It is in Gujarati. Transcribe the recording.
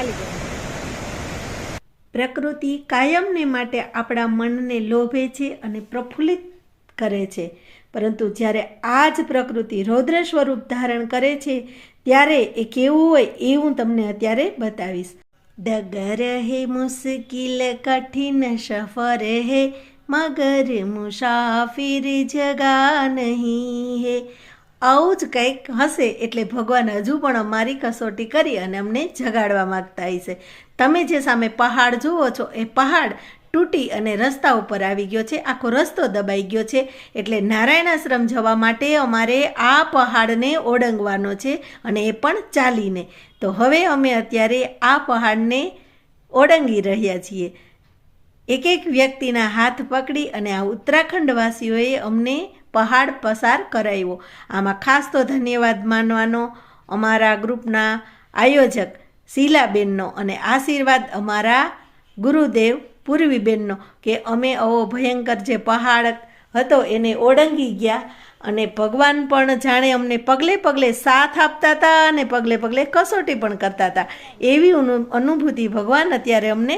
ચાલી જાય પ્રકૃતિ કાયમને માટે આપણા મનને લોભે છે અને પ્રફુલ્લિત કરે છે. પરંતુ જ્યારે આ જ પ્રકૃતિ રૌદ્ર સ્વરૂપ ધારણ કરે છે, ત્યારે એ કેવું હોય એ હું તમને અત્યારે બતાવીશ. ડગર હે, મુશ્કિલ, કઠિન, સફર હે, મગર મુસાફિર જગા નહીં હે. આવું જ કંઈક હશે એટલે ભગવાન હજુ પણ અમારી કસોટી કરી અને અમને જગાડવા માગતા હશે તમે જે સામે પહાડ જુઓ છો, એ પહાડ તૂટી અને રસ્તા ઉપર આવી ગયો છે, આખો રસ્તો દબાઈ ગયો છે, એટલે નારાયણાશ્રમ જવા માટે અમારે આ પહાડને ઓળંગવાનો છે અને એ પણ ચાલીને. તો હવે અમે અત્યારે આ પહાડને ઓળંગી રહ્યા છીએ. એક એક વ્યક્તિના હાથ પકડી અને આ ઉત્તરાખંડવાસીઓએ અમને પહાડ પસાર કરાવ્યો આમાં ખાસ તો ધન્યવાદ માનવાનો અમારા ગ્રુપના આયોજક શીલાબેનનો અને આશીર્વાદ અમારા ગુરુદેવ પૂર્વીબેનનો કે અમે આવો ભયંકર જે પહાડ હતો એને ઓળંગી ગયા અને ભગવાન પણ જાણે અમને પગલે પગલે સાથ આપતા હતા અને પગલે પગલે કસોટી પણ કરતા હતા. એવી અનુ- અનુભૂતિ ભગવાન અત્યારે અમને